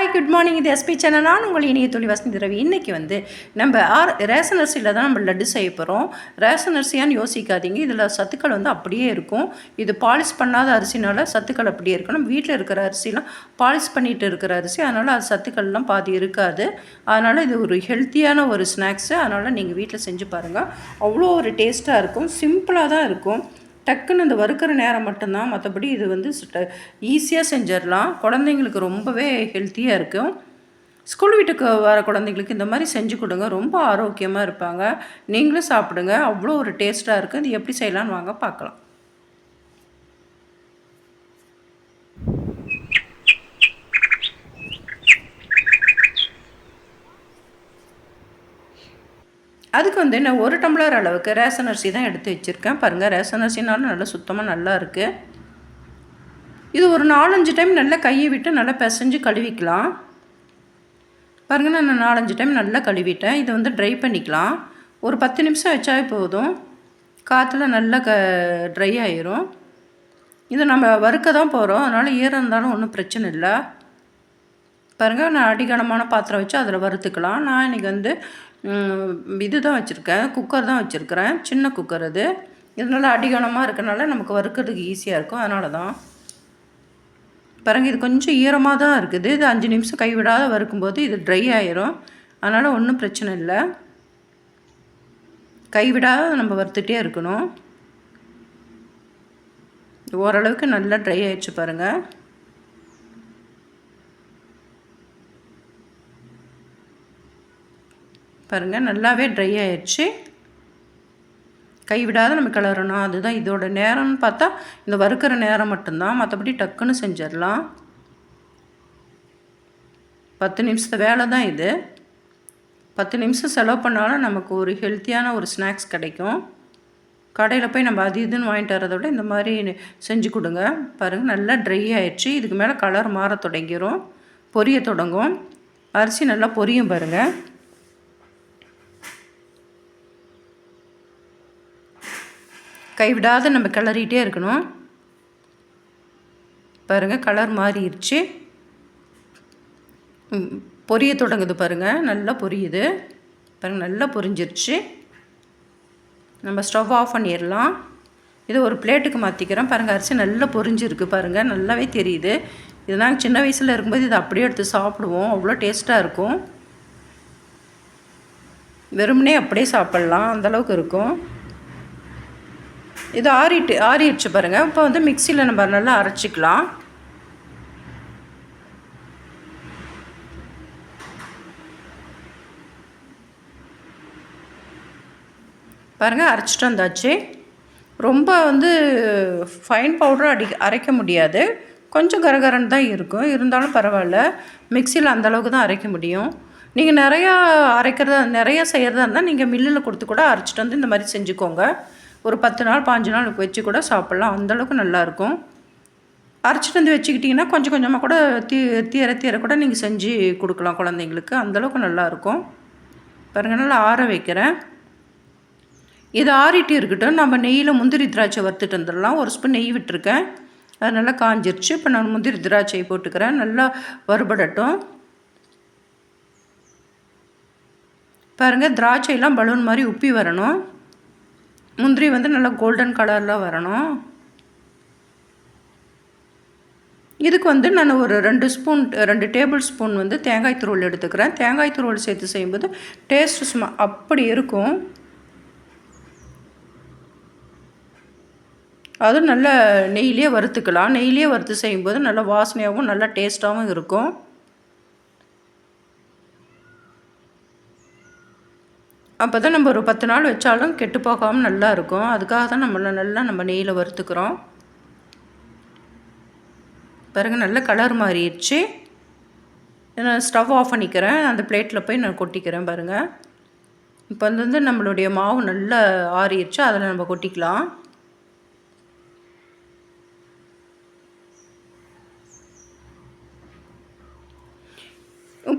Hi good morning இது SP channel நான் உங்கள் இனிய தொழில் வசந்தி ரவி. இன்றைக்கி வந்து நம்ம ஆர் ரேஷன் அரிசியில் தான் நம்ம லட்டு செய்ய போகிறோம் ரேஷன் அரிசியான்னு யோசிக்காதீங்க. இதில் சத்துக்கள் வந்து அப்படியே இருக்கும். இது பாலிஷ் பண்ணாத அரிசினால சத்துக்கள் அப்படியே இருக்கும் நம்ம வீட்டில் இருக்கிற அரிசிலாம் பாலிஷ் பண்ணிட்டு இருக்கிற அரிசி. அதனால் அது சத்துக்கள்லாம் பாதி இருக்காது. அதனால் இது ஒரு ஹெல்த்தியான ஒரு ஸ்நாக்ஸு அதனால் நீங்கள் வீட்டில் செஞ்சு பாருங்கள் அவ்வளோ ஒரு டேஸ்ட்டாக இருக்கும். சிம்பிளாக தான் இருக்கும். டக்குன்னு இந்த வறுக்கிற நேரம் மட்டும்தான். மற்றபடி இது வந்து ஈஸியாக செஞ்சிடலாம் குழந்தைங்களுக்கு ரொம்பவே ஹெல்த்தியாக இருக்கும் ஸ்கூல் வீட்டுக்கு வர குழந்தைங்களுக்கு இந்த மாதிரி செஞ்சு கொடுங்க. ரொம்ப ஆரோக்கியமாக இருப்பாங்க. நீங்களும் சாப்பிடுங்க. அவ்வளோ ஒரு டேஸ்ட்டாக இருக்குது இது எப்படி செய்யலான்னு வாங்க பார்க்கலாம். அதுக்கு வந்து நான் ஒரு டம்ளர் அளவுக்கு ரேஷன் அரிசி தான் எடுத்து வச்சுருக்கேன். பாருங்கள் ரேஷன் அரிசினாலும் நல்லா சுத்தமாக நல்லா இருக்குது இது ஒரு நாலஞ்சு டைம் நல்லா கையை விட்டு நல்லா பிசைஞ்சு கழுவிக்கலாம். பாருங்கள் நான் நாலஞ்சு டைம் நல்லா கழுவிட்டேன். இதை வந்து ட்ரை பண்ணிக்கலாம். ஒரு பத்து நிமிஷம் வச்சாவே போதும். காற்றுல நல்லா க ட்ரை ஆயிரும். இதை நம்ம வறுக்க தான் போகிறோம் அதனால் ஈரம் இருந்தாலும் ஒன்றும் பிரச்சனை இல்லை. பாருங்கள் நான் அடிகனமான பாத்திரம் வச்சு அதில் வறுத்துக்கலாம். நான் இன்றைக்கி வந்து இது தான் வச்சுருக்கேன். குக்கர் தான் வச்சுருக்கிறேன். சின்ன குக்கர் அது. இதனால் அடிகனமாக இருக்கனால நமக்கு வறுக்கிறதுக்கு ஈஸியாக இருக்கும். அதனால தான் பாருங்க இது கொஞ்சம் ஈரமாக தான் இருக்குது. இது அஞ்சு நிமிஷம் கைவிடாத வறுக்கும்போது இது ட்ரை ஆயிரும். அதனால் ஒன்றும் பிரச்சனை இல்லை. கைவிடாத நம்ம வறுத்துட்டே இருக்கணும். ஓரளவுக்கு நல்லா ட்ரை ஆயிடுச்சு பாருங்கள் பாருங்கள் நல்லாவே ட்ரை ஆயிடுச்சு. கைவிடாத நம்ம கிளறணும். அதுதான் இதோட நேரம்னு பார்த்தா இந்த வறுக்கிற நேரம் மட்டும்தான். மற்றபடி டக்குன்னு செஞ்சிடலாம். பத்து நிமிஷத்து வேலை தான் இது. பத்து நிமிஷம் செலவு பண்ணாலும் நமக்கு ஒரு ஹெல்த்தியான ஒரு ஸ்நாக்ஸ் கிடைக்கும். கடையில் போய் நம்ம அது இதுன்னு வாங்கிட்டு வரதை விட இந்த மாதிரி செஞ்சு கொடுங்க. பாருங்கள் நல்லா ட்ரை ஆயிடுச்சு. இதுக்கு மேலே கலர் மாற தொடங்கிடும் பொரிய தொடங்கும். அரிசி நல்லா பொரியும் பாருங்கள் கைவிடாத நம்ம கிளறிட்டே இருக்கணும். பாருங்கள் கலர் மாறிடுச்சு. பொரிய தொடங்குது பாருங்கள் நல்லா பொரியுது. பாருங்கள் நல்லா பொரிஞ்சிருச்சு. நம்ம ஸ்டவ் ஆஃப் பண்ணிடலாம். இதை ஒரு பிளேட்டுக்கு மாற்றிக்கிறேன் பாருங்கள் அரிசி நல்லா பொரிஞ்சிருக்கு பாருங்கள் நல்லாவே தெரியுது. இதெல்லாம் சின்ன வயசில் இருக்கும்போது இதை அப்படியே எடுத்து சாப்பிடுவோம். அவ்வளோ டேஸ்ட்டாக இருக்கும். வெறுமனே அப்படியே சாப்பிட்லாம். அந்தளவுக்கு இருக்கும். இது ஆறிட்டு ஆறிடுச்சு பாருங்கள் இப்போ வந்து மிக்சியில் நம்ம நல்லா அரைச்சிக்கலாம். பாருங்கள் அரைச்சிட்டு வந்தாச்சு. ரொம்ப வந்து ஃபைன் பவுடர் அடி அரைக்க முடியாது. கொஞ்சம் கரகரன்னு தான் இருக்கும். இருந்தாலும் பரவாயில்ல. மிக்சியில் அந்தளவுக்கு தான் அரைக்க முடியும். நீங்கள் நிறையா அரைக்கிறதா நிறையா செய்கிறதா இருந்தால் நீங்கள் மில்லில் கொடுத்து கூட அரைச்சிட்டு வந்து இந்த மாதிரி செஞ்சுக்கோங்க. ஒரு பத்து நாள் பாஞ்சு நாள் வச்சு கூட சாப்பிட்லாம். அந்தளவுக்கு நல்லாயிருக்கும். அரைச்சிட்டு வந்து வச்சுக்கிட்டிங்கன்னா கொஞ்சம் கொஞ்சமாக கூட தீ தீர தீர கூட நீங்கள் செஞ்சு கொடுக்கலாம் குழந்தைங்களுக்கு. அந்தளவுக்கு நல்லாயிருக்கும். பாருங்கள் நல்லா ஆற வைக்கிறேன். இது ஆறிட்டு இருக்கட்டும். நம்ம நெய்யில் முந்திரி திராட்சை வறுத்துட்டு வந்துடலாம். ஒரு ஸ்பூன் நெய் விட்டுருக்கேன். அது நல்லா காஞ்சிருச்சு. இப்போ நான் முந்திரி திராட்சையை போட்டுக்கிறேன். நல்லா வறுபடட்டும். பாருங்கள் திராட்சையெல்லாம் பலூன் மாதிரி உப்பி வரணும். முந்திரி வந்து நல்லா கோல்டன் கலரில் வரணும். இதுக்கு வந்து நான் ஒரு ரெண்டு ஸ்பூன் ரெண்டு டேபிள் ஸ்பூன் வந்து தேங்காய் துருவல் எடுத்துக்கிறேன். தேங்காய் துருவல் சேர்த்து செய்யும்போது டேஸ்ட் சும்மா அப்படி இருக்கும். அதுவும் நல்ல நெய்லேயே வறுத்துக்கலாம். நெய்லேயே வறுத்து செய்யும்போது நல்லா வாசனையாகவும் நல்லா டேஸ்ட்டாகவும் இருக்கும். அப்போ தான் நம்ம ஒரு பத்து நாள் வச்சாலும் கெட்டு போகாமல் நல்லா இருக்கும். அதுக்காக தான் நம்ம நல்லா நம்ம நெய்யில் வறுத்துக்கிறோம். பாருங்க நல்ல கலர் மாறிடுச்சு. நான் ஸ்டவ் ஆஃப் பண்ணிக்கிறேன். அந்த பிளேட்டில் போய் நான் கொட்டிக்கிறேன் பாருங்கள் இப்போ வந்து நம்மளுடைய மாவு நல்லா ஆறிடுச்சு. அதில் நம்ம கொட்டிக்கலாம்.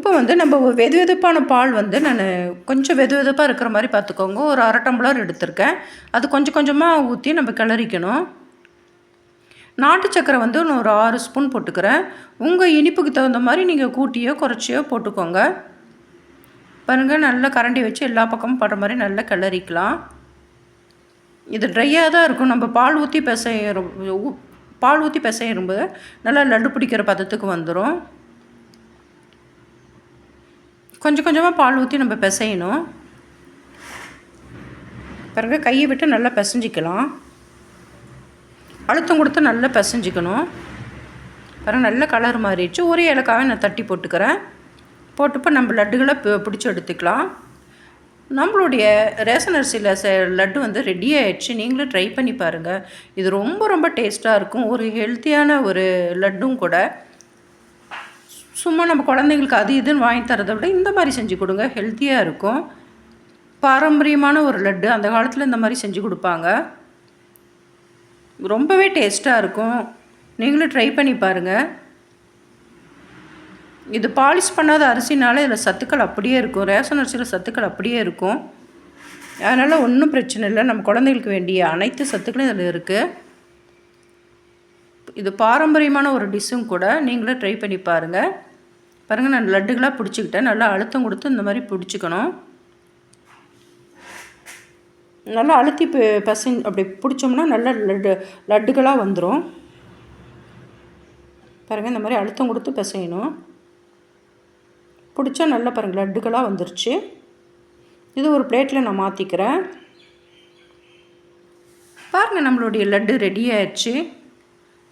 இப்போ வந்து நம்ம வெது வெதுப்பான பால் வந்து நான் கொஞ்சம் வெது வெதுப்பாக இருக்கிற மாதிரி பார்த்துக்கோங்க. ஒரு அரை டம்ளர் எடுத்திருக்கேன். அது கொஞ்சம் கொஞ்சமாக ஊற்றி நம்ம கிளறிக்கணும். நாட்டு சக்கரை வந்து நான் ஒரு ஆறு ஸ்பூன் போட்டுக்கிறேன். உங்கள் இனிப்புக்கு தகுந்த மாதிரி நீங்கள் கூட்டியோ குறைச்சியோ போட்டுக்கோங்க. பாருங்கள் நல்லா கரண்டி வச்சு எல்லா பக்கமும் படுற மாதிரி நல்லா கிளறிக்கலாம். இது ட்ரையாக தான் இருக்கும். நம்ம பால் ஊற்றி பிசையிற பால் ஊற்றி பிசையும்போது நல்லா லட்டு பிடிக்கிற பதத்துக்கு வந்துடும் கொஞ்சம் கொஞ்சமாக பால் ஊற்றி நம்ம பிசையணும். பிறகு கையை விட்டு நல்லா பிசைஞ்சிக்கலாம். அழுத்தம் கொடுத்து நல்லா பிசைஞ்சிக்கணும். பிறகு நல்ல கலர் மாறிடுச்சு. ஒரு ஏலக்காவை நான் தட்டி போட்டுக்கிறேன். போட்டுப்போ நம்ம லட்டுகளை பிடிச்சி எடுத்துக்கலாம். நம்மளுடைய ரேஷன் அரிசியில் ச லட்டு வந்து ரெடி ஆகிடுச்சு நீங்களும் ட்ரை பண்ணி பாருங்கள் இது ரொம்ப ரொம்ப டேஸ்ட்டாக இருக்கும். ஒரு ஹெல்த்தியான ஒரு லட்டும் கூட. சும்மா நம்ம குழந்தைங்களுக்கு அது இதுன்னு வாங்கி தரதை விட இந்த மாதிரி செஞ்சு கொடுங்க. ஹெல்த்தியாக இருக்கும். பாரம்பரியமான ஒரு லட்டு. அந்த காலத்தில் இந்த மாதிரி செஞ்சு கொடுப்பாங்க. ரொம்பவே டேஸ்ட்டாக இருக்கும். நீங்களும் ட்ரை பண்ணி பாருங்கள் இது பாலிஷ் பண்ணாத அரிசினால இதில் சத்துக்கள் அப்படியே இருக்கும். ரேஷன் அரிசியில் சத்துக்கள் அப்படியே இருக்கும். அதனால் ஒன்றும் பிரச்சனை இல்லை. நம்ம குழந்தைகளுக்கு வேண்டிய அனைத்து சத்துக்களும் இதில் இருக்குது இது பாரம்பரியமான ஒரு டிஷ்ஷும் கூட நீங்களும் ட்ரை பண்ணி பாருங்கள் பாருங்கள் நான் லட்டுகளாக பிடிச்சிக்கிட்டேன். நல்லா அழுத்தம் கொடுத்து இந்த மாதிரி பிடிச்சிக்கணும். நல்லா அழுத்தி பசை அப்படி பிடிச்சோம்னா நல்லா லட்டு லட்டுகளாக வந்துடும் பாருங்கள் இந்த மாதிரி அழுத்தம் கொடுத்து பிசையணும். பிடிச்சா நல்லா பாருங்கள் லட்டுகளாக வந்துருச்சு. இது ஒரு பிளேட்டில் நான் மாற்றிக்கிறேன் பாருங்கள் நம்மளுடைய லட்டு ரெடி ஆயிடுச்சு.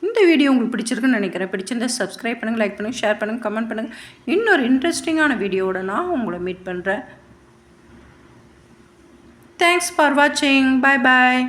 இந்த வீடியோ உங்களுக்கு பிடிச்சிருக்குன்னு நினைக்கிறேன். பிடிச்சிருந்தா சப்ஸ்கிரைப் பண்ணுங்கள் லைக் பண்ணுங்கள் ஷேர் பண்ணுங்கள் கமெண்ட் பண்ணுங்கள் இன்னொரு இன்ட்ரெஸ்டிங்கான வீடியோவோட நான் உங்களை மீட் பண்ணுறேன் தேங்க்ஸ் ஃபார் வாட்சிங் பாய் பாய்